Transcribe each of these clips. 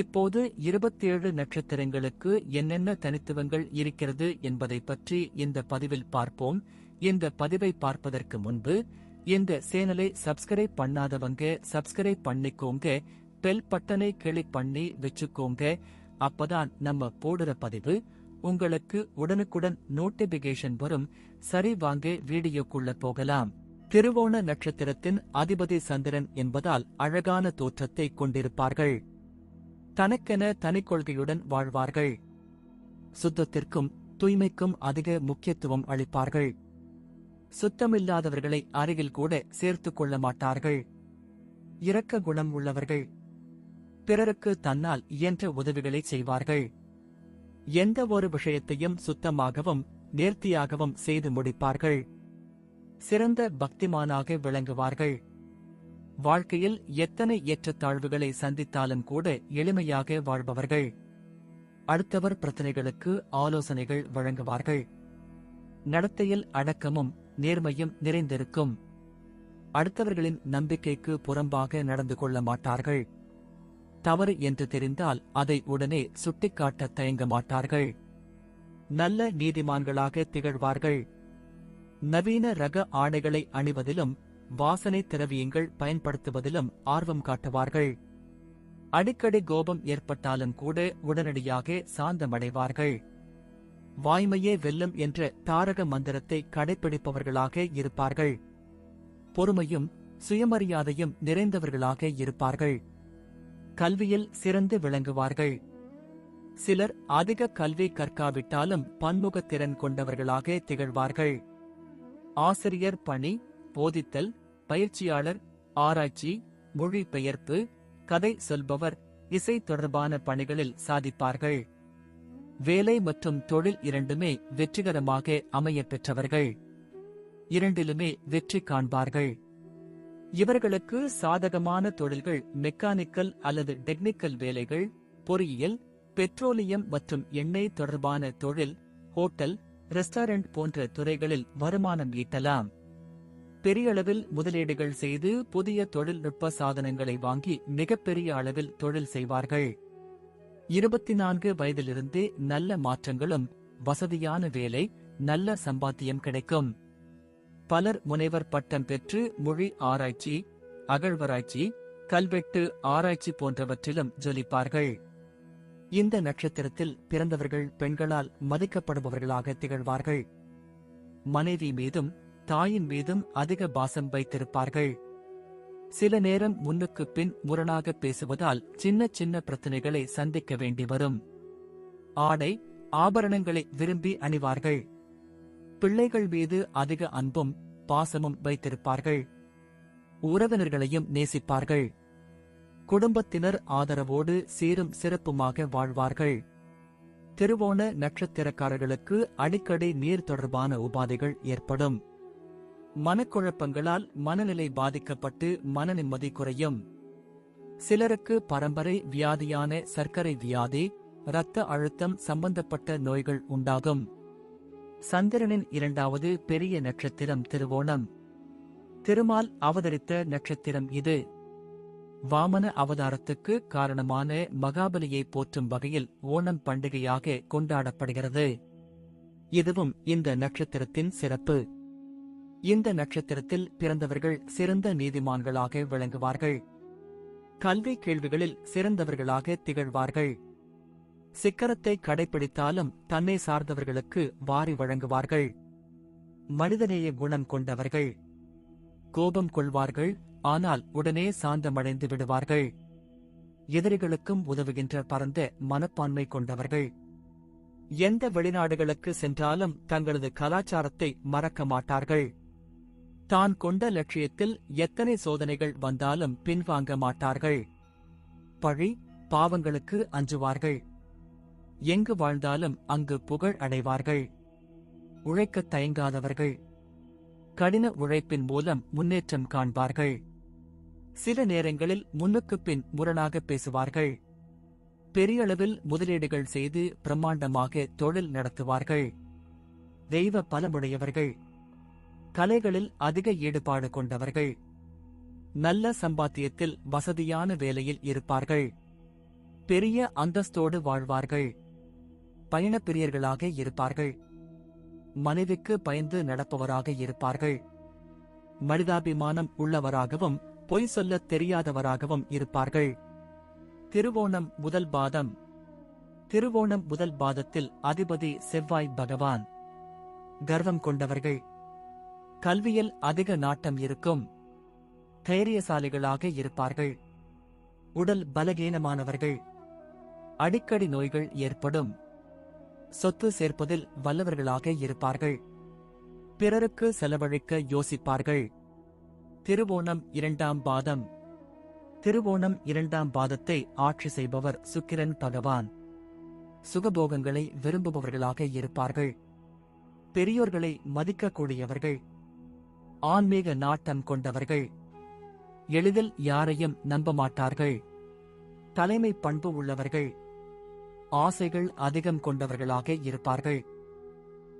இப்போது இருபத்தேழு நட்சத்திரங்களுக்கு என்னென்ன தனித்துவங்கள் இருக்கிறது என்பதை பற்றி இந்த பதிவில் பார்ப்போம். இந்த பதிவை பார்ப்பதற்கு முன்பு இந்த சேனலை சப்ஸ்கிரைப் பண்ணாதவங்க சப்ஸ்கிரைப் பண்ணிக்கோங்க பெல் பட்டனை கிளிக் பண்ணி வச்சுக்கோங்க. அப்பதான் நம்ம போடுற பதிவு உங்களுக்கு உடனுக்குடன் நோட்டிபிகேஷன் வரும். சரி வாங்க வீடியோக்குள்ள போகலாம். திருவோண நட்சத்திரத்தின் அதிபதி சந்திரன் என்பதால் அழகான தோற்றத்தை கொண்டிருப்பார்கள். தனக்கென தனிக்கொள்கையுடன் வாழ்வார்கள். சுத்தத்திற்கும் தூய்மைக்கும் அதிக முக்கியத்துவம் அளிப்பார்கள். சுத்தமில்லாதவர்களை அருகில் கூட சேர்த்துக் கொள்ள மாட்டார்கள். இரக்க குணம் உள்ளவர்கள். பிறருக்கு தன்னால் இயன்ற உதவிகளை செய்வார்கள். எந்த ஒரு விஷயத்தையும் சுத்தமாகவும் நேர்த்தியாகவும் செய்து முடிப்பார்கள். சிறந்த பக்திமானாக விளங்குவார்கள். வாழ்க்கையில் எத்தனை ஏற்றத்தாழ்வுகளை சந்தித்தாலும் கூட எளிமையாக வாழ்பவர்கள். அடுத்தவர் பிரச்சனைகளுக்கு ஆலோசனைகள் வழங்குவார்கள். நடத்தையில் அடக்கமும் நேர்மையும் நிறைந்திருக்கும். அடுத்தவர்களின் நம்பிக்கைக்கு புறம்பாக நடந்து கொள்ள மாட்டார்கள். தவறு என்று தெரிந்தால் அதை உடனே சுட்டிக்காட்ட தயங்க மாட்டார்கள். நல்ல நீதிமான்களாக திகழ்வார்கள். நவீன ரக ஆடைகளை அணிவதிலும் வாசனை திரவியங்கள் பயன்படுத்துவதிலும் ஆர்வம் காட்டுவார்கள். அடிக்கடி கோபம் ஏற்பட்டாலும் கூட உடனடியாக சாந்தமடைவார்கள். வாய்மையே வெல்லும் என்ற தாரக மந்திரத்தை கடைபிடிப்பவர்களாக இருப்பார்கள். பொறுமையும் சுயமரியாதையும் நிறைந்தவர்களாக இருப்பார்கள். கல்வியில் சிறந்து விளங்குவார்கள். சிலர் அதிக கல்வி கற்காவிட்டாலும் பன்முகத் திறன் கொண்டவர்களாக திகழ்வார்கள். ஆசிரியர் பணி போதித்தல் பயிற்சியாளர் ஆராய்ச்சி மொழிபெயர்ப்பு கதை சொல்பவர் இசை தொடர்பான பணிகளில் சாதிப்பார்கள். வேலை மற்றும் தொழில் இரண்டுமே வெற்றிகரமாக அமைய பெற்றவர்கள். இரண்டிலுமே வெற்றி காண்பார்கள். இவர்களுக்கு சாதகமான தொழில்கள் மெக்கானிக்கல் அல்லது டெக்னிக்கல் வேலைகள் பொறியியல் பெட்ரோலியம் மற்றும் எண்ணெய் தொடர்பான தொழில் ஹோட்டல் ரெஸ்டாரண்ட் போன்ற துறைகளில் வருமானம் ஈட்டலாம். பெரிய அளவில் முதலீடுகள் செய்து புதிய தொழில்நுட்ப சாதனங்களை வாங்கி மிகப்பெரிய அளவில் தொழில் செய்வார்கள். இருபத்தி நான்கு வயதிலிருந்தே நல்ல மாற்றங்களும் வசதியான வேலை நல்ல சம்பாத்தியம் கிடைக்கும். பலர் முனைவர் பட்டம் பெற்று மொழி ஆராய்ச்சி அகழ்வராய்ச்சி கல்வெட்டு ஆராய்ச்சி போன்றவற்றிலும் ஜொலிப்பார்கள். இந்த நட்சத்திரத்தில் பிறந்தவர்கள் பெண்களால் மதிக்கப்படுபவர்களாக திகழ்வார்கள். மனைவி மீதும் தாயின் மீதும் அதிக பாசம் வைத்திருப்பார்கள். சில நேரம் முன்னுக்கு பின் முரணாக பேசுவதால் சின்ன சின்ன பிரச்சனைகளை சந்திக்க வேண்டி வரும். ஆடை ஆபரணங்களை விரும்பி அணிவார்கள். பிள்ளைகள் மீது அதிக அன்பும் பாசமும் வைத்திருப்பார்கள். உறவினர்களையும் நேசிப்பார்கள். குடும்பத்தினர் ஆதரவோடு சீரும் சிறப்புமாக வாழ்வார்கள். திருவோண நட்சத்திரக்காரர்களுக்கு அடிக்கடி நீர் தொடர்பான உபாதைகள் ஏற்படும். மனக்குழப்பங்களால் மனநிலை பாதிக்கப்பட்டு மன நிம்மதி குறையும். சிலருக்கு பரம்பரை வியாதியான சர்க்கரை வியாதி இரத்த அழுத்தம் சம்பந்தப்பட்ட நோய்கள் உண்டாகும். சந்திரனின் இரண்டாவது பெரிய நட்சத்திரம் திருவோணம். திருமால் அவதரித்த நட்சத்திரம் இது. வாமன அவதாரத்துக்கு காரணமான மகாபலியை போற்றும் வகையில் ஓணம் பண்டிகையாக கொண்டாடப்படுகிறது. இதுவும் இந்த நட்சத்திரத்தின் சிறப்பு. இந்த நட்சத்திரத்தில் பிறந்தவர்கள் சிறந்த நீதிமான்களாக விளங்குவார்கள். கல்வி கேள்விகளில் சிறந்தவர்களாக திகழ்வார்கள். சிக்கரத்தை கடைபிடித்தாலும் தன்னை சார்ந்தவர்களுக்கு வாரி வழங்குவார்கள். மனிதநேய குணம் கொண்டவர்கள். கோபம் கொள்வார்கள் ஆனால் உடனே சாந்தமடைந்து விடுவார்கள். எதிரிகளுக்கும் உதவுகின்ற பரந்த மனப்பான்மை கொண்டவர்கள். எந்த வெளிநாடுகளுக்கு சென்றாலும் தங்களது கலாச்சாரத்தை மறக்க மாட்டார்கள். தான் கொண்ட லட்சியத்தில் எத்தனை சோதனைகள் வந்தாலும் பின்வாங்க மாட்டார்கள். பழி பாவங்களுக்கு அஞ்சுவார்கள். எங்கு வாழ்ந்தாலும் அங்கு புகழ் அடைவார்கள். உழைக்கத் தயங்காதவர்கள். கடின உழைப்பின் மூலம் முன்னேற்றம் காண்பார்கள். சில நேரங்களில் முன்னுக்குப் பின் முரணாக பேசுவார்கள். பெரிய அளவில் முதலீடுகள் செய்து பிரம்மாண்டமாக தொழில் நடத்துவார்கள். தெய்வ பலமுடையவர்கள். கலைகளில் அதிக ஈடுபாடு கொண்டவர்கள். நல்ல சம்பாத்தியத்தில் வசதியான வேலையில் இருப்பார்கள். பெரிய அந்தஸ்தோடு வாழ்வார்கள். பயணப்பிரியர்களாக இருப்பார்கள். மனைவிக்கு பயந்து நடப்பவராக இருப்பார்கள். மனிதாபிமானம் உள்ளவராகவும் பொய் சொல்லத் தெரியாதவராகவும் இருப்பார்கள். திருவோணம் முதல் பாதம். திருவோணம் முதல் பாதத்தில் அதிபதி செவ்வாய் பகவான். கர்வம் கொண்டவர்கள். கல்வியில் அதிக நாட்டம் இருக்கும். தைரியசாலிகளாக இருப்பார்கள். உடல் பலகீனமானவர்கள். அடிக்கடி நோய்கள் ஏற்படும். சொத்து சேர்ப்பதில் வல்லவர்களாக இருப்பார்கள். பிறருக்கு செலவழிக்க யோசிப்பார்கள். திருவோணம் இரண்டாம் பாதம். திருவோணம் இரண்டாம் பாதத்தை ஆட்சி செய்பவர் சுக்கிரன் பகவான். சுகபோகங்களை விரும்புபவர்களாக இருப்பார்கள். பெரியோர்களை மதிக்கக்கூடியவர்கள். ஆன்மீக நாட்டம் கொண்டவர்கள். எளிதில் யாரையும் நம்ப மாட்டார்கள். தலைமை பண்பு உள்ளவர்கள். ஆசைகள் அதிகம் கொண்டவர்களாக இருப்பார்கள்.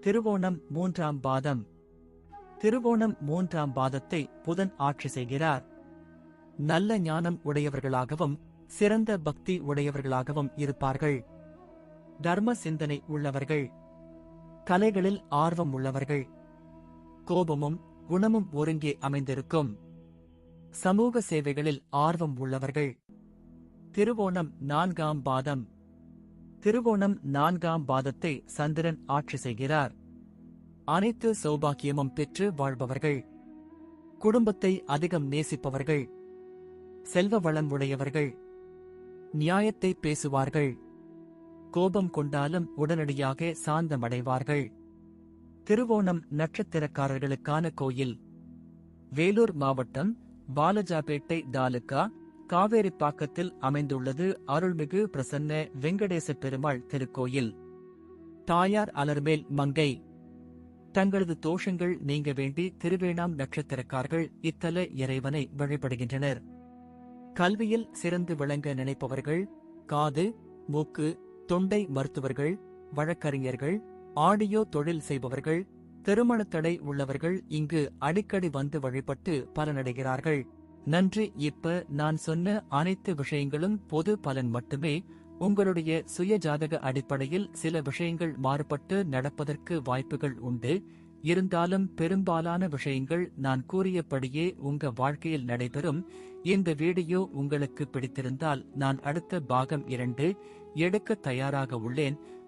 திருவோணம் மூன்றாம் பாதம். திருவோணம் மூன்றாம் பாதத்தை புதன் ஆட்சி செய்கிறார். நல்ல ஞானம் உடையவர்களாகவும் சிறந்த பக்தி உடையவர்களாகவும் இருப்பார்கள். தர்ம சிந்தனை உள்ளவர்கள். கலைகளில் ஆர்வம் உள்ளவர்கள். கோபமும் குணமும் ஒருங்கே அமைந்திருக்கும். சமூக சேவைகளில் ஆர்வம் உள்ளவர்கள். திருவோணம் நான்காம் பாதம். திருவோணம் நான்காம் பாதத்தை சந்திரன் ஆட்சி செய்கிறார். அனைத்து சௌபாக்கியமும் பெற்று வாழ்பவர்கள். குடும்பத்தை அதிகம் நேசிப்பவர்கள். செல்வ வளம் உடையவர்கள். நியாயத்தை பேசுவார்கள். கோபம் கொண்டாலும் உடனடியாக சாந்தமடைவார்கள். திருவோணம் நட்சத்திரக்காரர்களுக்கான கோயில். வேலூர் மாவட்டம் பாலஜாபேட்டை தாலுகா காவேரிப்பாக்கத்தில் அமைந்துள்ளது அருள்மிகு பிரசன்ன வெங்கடேச பெருமாள் திருக்கோயில். தாயார் அலர்மேல் மங்கை. தங்களது தோஷங்கள் நீங்க வேண்டி திருவேணாம் நட்சத்திரக்காரர்கள் இத்தல இறைவனை வழிபடுகின்றனர். கல்வியில் சிறந்து விளங்க நினைப்பவர்கள் காது மூக்கு தொண்டை மருத்துவர்கள் வழக்கறிஞர்கள் ஆடியோ தொழில் செய்பவர்கள் திருமணத்தடை உள்ளவர்கள் இங்கு அடிக்கடி வந்து வழிபட்டு பலனடைகிறார்கள். நன்றி. இப்ப நான் சொன்ன அனைத்து விஷயங்களும் பொது பலன் மட்டுமே. உங்களுடைய சுய ஜாதக அடிப்படையில் சில விஷயங்கள் மாறுபட்டு நடப்பதற்கு வாய்ப்புகள் உண்டு. இருந்தாலும் பெரும்பாலான விஷயங்கள் நான் கூறியபடியே உங்க வாழ்க்கையில் நடைபெறும். இந்த வீடியோ உங்களுக்கு பிடித்திருந்தால் நான் அடுத்த பாகம் இரண்டு எடுக்க தயாராக உள்ளேன்.